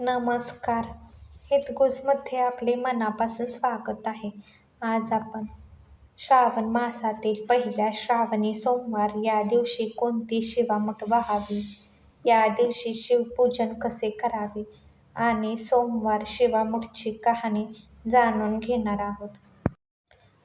नमस्कार. हितगुजमध्ये आपले मनापासून स्वागत आहे. आज आपण श्रावण मासातील पहिल्या श्रावणी सोमवार या दिवशी कोणती शिवामठ व्हावी? या दिवशी शिवपूजन कसे करावे? आणि सोमवार शिवामठची कहाणी जाणून घेणार आहोत.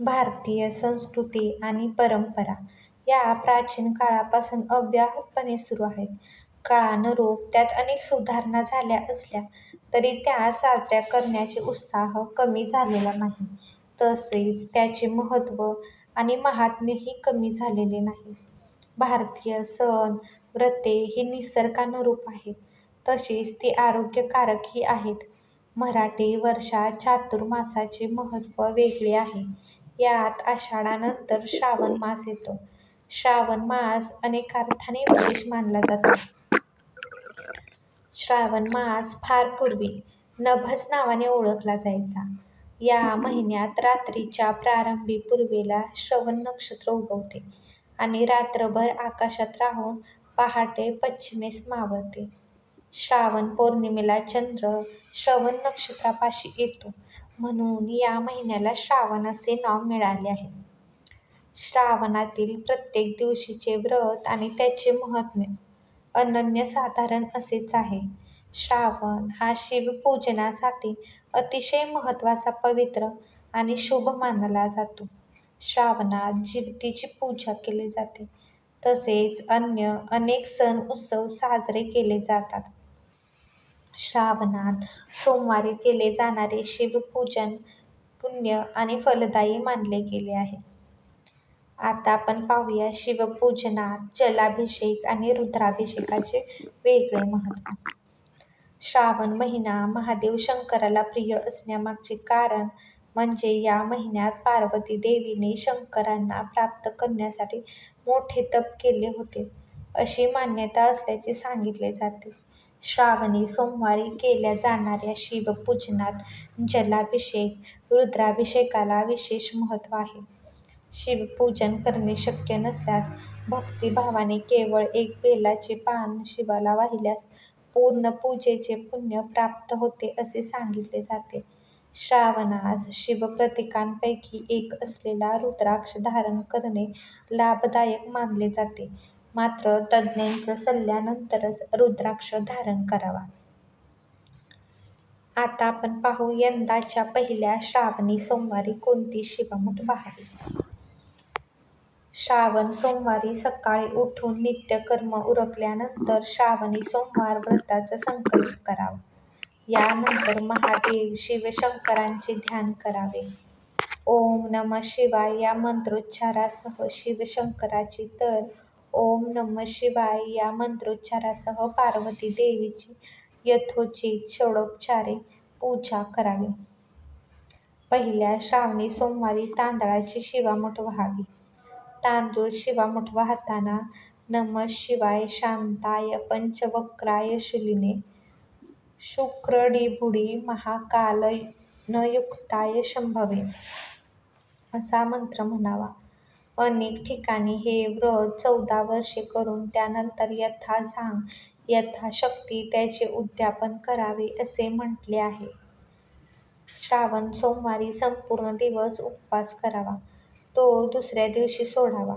भारतीय संस्कृती आणि परंपरा या प्राचीन काळापासून अव्याहतपणे सुरू आहेत. काळानुरूप त्यात अनेक सुधारणा झाल्या असल्या तरी त्या साजऱ्या करण्याचे उत्साह कमी झालेला नाही. तसेच त्याचे महत्त्व आणि महात्म्यही कमी झालेले नाही. भारतीय सण व्रते ही निसर्गानुरूप आहेत. तशीच ती आरोग्यकारकही आहेत. मराठी वर्षात चातुर्मासाचे महत्त्व वेगळे आहे. यात आषाढानंतर श्रावण मास येतो. श्रावण मास अनेक अर्थाने विशेष मानला जातो. श्रावण मास फार पूर्वी नभस नावाने ओळखला जायचा. या महिन्यात रात्रीच्या प्रारंभी पूर्वेला श्रवण नक्षत्र उगवते आणि रात्रभर आकाशात राहून पहाटे पश्चिमेस मावळते. श्रावण पौर्णिमेला चंद्र श्रवण नक्षत्रापाशी येतो. म्हणून या महिन्याला श्रावण असे नाव मिळाले आहे. श्रावणातील प्रत्येक दिवशीचे व्रत आणि त्याचे महात्म्य अनन्यसाधारण असेच आहे. श्रावण हा शिवपूजनासाठी अतिशय महत्त्वाचा पवित्र आणि शुभ मानला जातो. श्रावणात जिवतीची पूजा केली जाते. तसेच अन्य अनेक सण उत्सव साजरे केले जातात. श्रावणात सोमवारी केले जाणारे शिवपूजन पुण्य आणि फलदायी मानले गेले आहे. आता आपण पाहूया शिवपूजनात जलाभिषेक आणि रुद्राभिषेकाचे वेगळे महत्त्व. श्रावण महिना महादेव शंकराला प्रिय असण्यामागचे कारण म्हणजे या महिन्यात पार्वती देवीने शंकरांना प्राप्त करण्यासाठी मोठे तप केले होते अशी मान्यता असल्याचे सांगितले जाते. श्रावणी सोमवारी केल्या जाणाऱ्या शिवपूजनात जलाभिषेक रुद्राभिषेकाला विशेष महत्त्व आहे. शिवपूजन करणे शक्य नसल्यास भक्तिभावाने केवळ एक बेलाचे पान शिवाला वाहिल्यास पूर्ण पूजेचे पुण्य प्राप्त होते असे सांगितले जाते. श्रावणास शिवप्रतीकांपैकी एक असलेला रुद्राक्ष धारण करणे लाभदायक मानले जाते. मात्र तज्ज्ञांच्या सल्ल्यानंतरच रुद्राक्ष धारण करावा. आता आपण पाहू यंदाच्या पहिल्या श्रावणी सोमवारी कोणती शिवमठ व्हावी श्रावण सोमवारी सकाळी उठून नित्यकर्म उरकल्यानंतर श्रावणी सोमवार व्रताचा संकल्प करावा. यानंतर महादेव शिवशंकरांचे ध्यान करावे. ओम नमः शिवाय या मंत्रोच्चारासह शिवशंकराची तर ओम नमः शिवाय या मंत्रोच्चारासह पार्वती देवीची यथोचित षोडोपचारे पूजा करावी. पहिल्या श्रावणी सोमवारी तांदळाची शिवामठ व्हावी. तांदूळ शिवामठ वाहताना नमः शिवाय शांताय पंचवक्राय शूलिने. शुक्रडिबुडी महाकालनयुक्ताय शंभवे. असा मंत्र म्हणावा. अनेक ठिकाणी हे व्रत चौदा वर्षे करून त्यानंतर यथासांग यथाशक्ती त्याचे उद्यापन करावे असे म्हटले आहे. श्रावण सोमवारी संपूर्ण दिवस उपवास करावा. तो दुसऱ्या दिवशी सोडावा.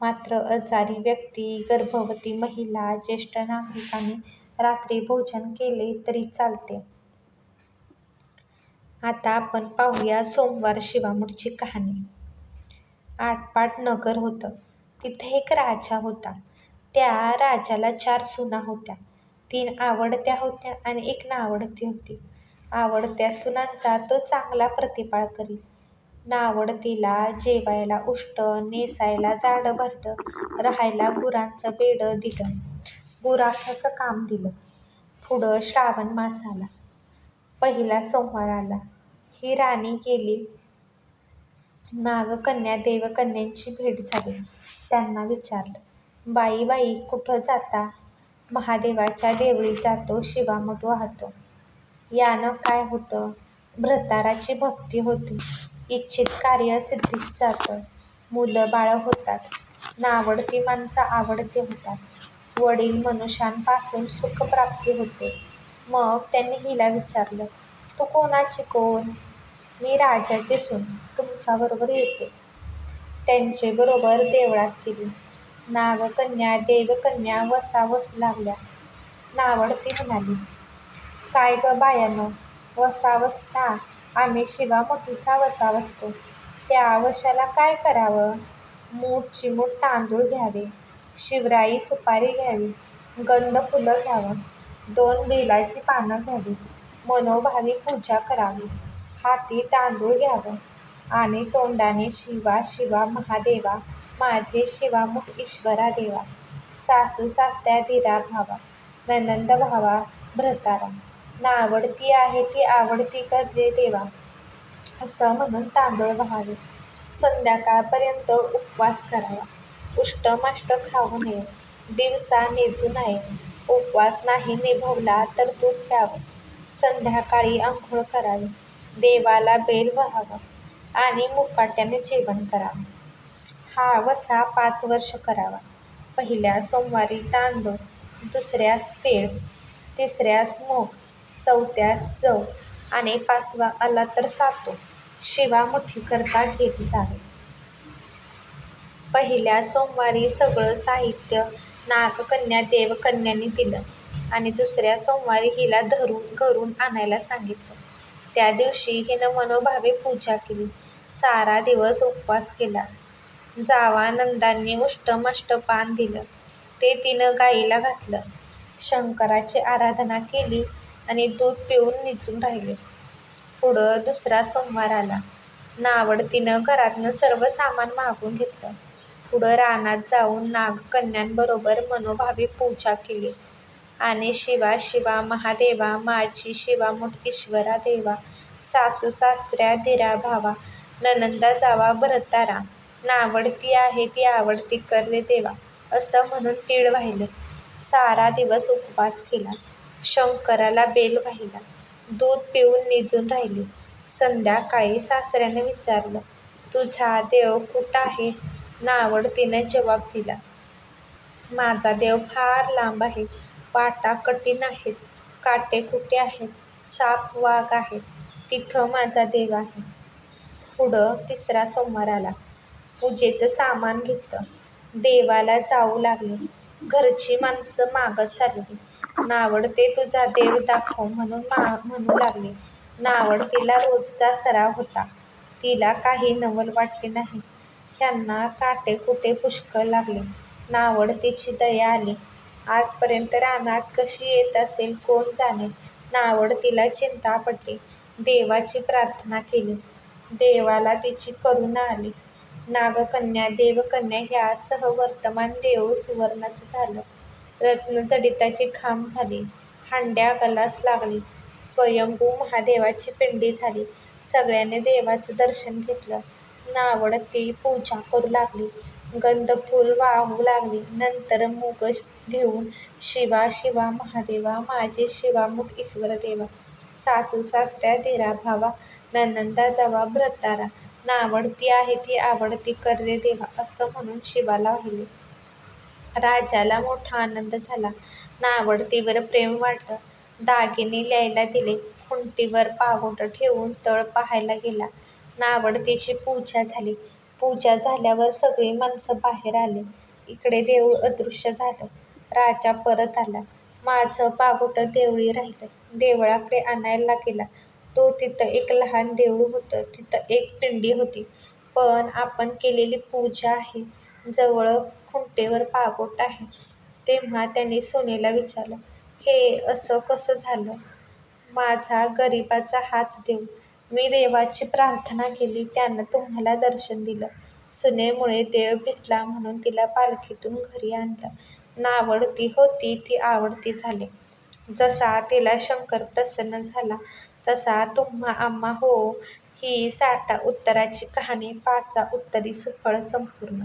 मात्र आजारी व्यक्ती गर्भवती महिला ज्येष्ठ नागरिकांनी रात्री भोजन केले तरी चालते. आता आपण पाहूया सोमवार शिवामठची कहाणी. आटपाट नगर होतं. तिथे एक राजा होता. त्या राजाला चार सुना होत्या. तीन आवडत्या होत्या आणि एक नावडती होती. आवडत्या सुनांचा तो चांगला प्रतिपाळ करी नावडतीला जेवायला उष्ट नेसायला जाडं भरडं राहायला गुरांचं बेडं दिलं गुराख्याचं काम दिलं. पुढं श्रावण मास आला. पहिला सोमवार आला. ही राणी गेली. नागकन्या देवकन्यांची भेट झाली. त्यांना विचारलं बाई बाई कुठं जाता? महादेवाच्या देवळी जातो शिवामठ वाहतो यानं काय होतं? भ्रताराची भक्ती होती. इच्छित कार्य सिद्धीस जातं मुलं बाळं होतात नावडती माणसं आवडती होतात वडील मनुष्यांपासून सुखप्राप्ती होते मग त्यांनी हिला विचारलं, तू कोणाची कोण? मी राजाची सून तुमच्याबरोबर येते. त्यांचेबरोबर देवळात गेली. नागकन्या देवकन्या वसा वसू लागल्या. नावडती म्हणाली, काय गं बायांनो, वसा वसता? आम्ही शिवामुठीचा वसा वसतो. त्या वशाला काय करावं? मूठ चिमूट तांदूळ घ्यावे, शिवराई सुपारी घ्यावी, गंध फुलं घ्यावं, दोन बेलाची पानं घ्यावी. मनोभावे पूजा करावी, हाती तांदूळ घ्यावं. आणि तोंडाने शिवा शिवा महादेवा, माझे शिवामुख ईश्वरा देवा, सासू सासऱ्या दिरा भावा, नणंद भावा भ्रतारा, नावडती आहे ती आवडती कर देवा, असं म्हणून तांदूळ व्हावे. संध्याकाळपर्यंत उपवास करावा. उष्टमाष्ट खाऊ नये. दिवसा निजू नये. उपवास नाही निभवला तर दूध प्यावं. संध्याकाळी आंघोळ करावी. देवाला बेल व्हावं आणि मुकाट्याने जेवण करावं. हा वसा पाच वर्ष करावा. पहिल्या सोमवारी तांदूळ, दुसऱ्यास तीळ, तिसऱ्यास मूग, चौथ्यास जव आणि पाचवा आला तर सातो सातू करता घेत जावे. पहिल्या सोमवारी सगळं साहित्य नागकन्या देवकन्यांनी दिलं आणि दुसऱ्या सोमवारी हिला धरून घरून आणायला सांगितलं. त्या दिवशी हिनं मनोभावे पूजा केली. सारा दिवस उपवास केला. जावा नंदांनी उष्टमाष्ट पान दिलं ते तिनं गाईला घातलं. शंकराची आराधना केली आणि दूध पिऊन निचून राहिले. पुढं दुसरा सोमवार आला. नावडतीनं घरातनं सर्व सामान मागून घेतलं. पुढं रानात जाऊन नागकन्यांबरोबर मनोभावी पूजा केली आणि शिवा शिवा महादेवा, माझी शिवा मुटकेश्वरा देवा, सासू सासऱ्या दिरा भावा, ननंदा जावा भरतारा नावडती आहे ती आवडती करले देवा, असं म्हणून तीळ वाहिले. सारा दिवस उपवास केला. शंकराला बेल वाहिला. दूध पिऊन निजून राहिली. संध्याकाळी सासऱ्यानं विचारलं, तुझा देव कुठं आहे? नावडतीनं जबाब दिला, माझा देव फार लांब आहे. वाटा कठीण आहेत, काटेकुटे आहेत, साप वाघ आहेत, तिथं माझा देव आहे. पुढं तिसरा सोमवार आला. पूजेचं सामान घेतलं. देवाला जाऊ लागले. घरची माणसं मागं चालली. नावडते तुझा देव दाखव म्हणून म्हणू लागले नावडतीला रोजचा सराव होता. तिला काही नवल वाटले नाही. ह्यांना काटे कुठे पुष्कळ लागले. नावडतीची दया आली. आजपर्यंत रानात कशी येत असेल कोण जाणे. नावडतीला चिंता पडली. देवाची प्रार्थना केली. देवाला तिची करुणा आली. नागकन्या देवकन्या ह्या सहवर्तमान देऊळ सुवर्णाचं झालं. रत्नजडिताची खांब झाली. हांड्या गलास लागली. स्वयंभू महादेवाची पिंडी झाली. सगळ्यांनी देवाचं दर्शन घेतलं. नावडती पूजा करू लागली. गंधफूल वाहू लागली. नंतर मूग घेऊन शिवा शिवा महादेवा, माझे शिवामुठ ईश्वर देवा, सासू सासऱ्या दिरा भावा, नणंदा जावा भ्रतारा, नावडती आहे ती आवडती कर रे देवा, असं म्हणून शिवाला वाहिले. राजाला मोठा आनंद झाला. नावडतीवर प्रेम वाटलं. दागिने लिहायला दिले. खुंटीवर पागोटं ठेवून तळ पाहायला गेला. नावडतीची पूजा झाली. पूजा झाल्यावर सगळी माणसं बाहेर आली. इकडे देऊळ अदृश्य झालं. राजा परत आला. माझं पागोटं देवळी राहिलं. देवळाकडे आणायला गेला तो तिथं एक लहान देऊळ होतं. तिथं एक पिंडी होती. पण आपण केलेली पूजा आहे. जवळ कुंटेवर पागोट आहे. तेव्हा त्याने सुनेला विचारलं, हे असं कसं झालं? माझा गरिबाचा हाच देव. मी देवाची प्रार्थना केली त्यानं तुम्हाला दर्शन दिलं. सुनेमुळे देव भेटला म्हणून तिला पालखीतून घरी आणलं. नावडती होती ती आवडती झाली. जसा तिला शंकर प्रसन्न झाला तसा तुम्हा आम्हा हो. ही साठा उत्तराची कहाणी पाचा उत्तरी सुफळ संपूर्ण.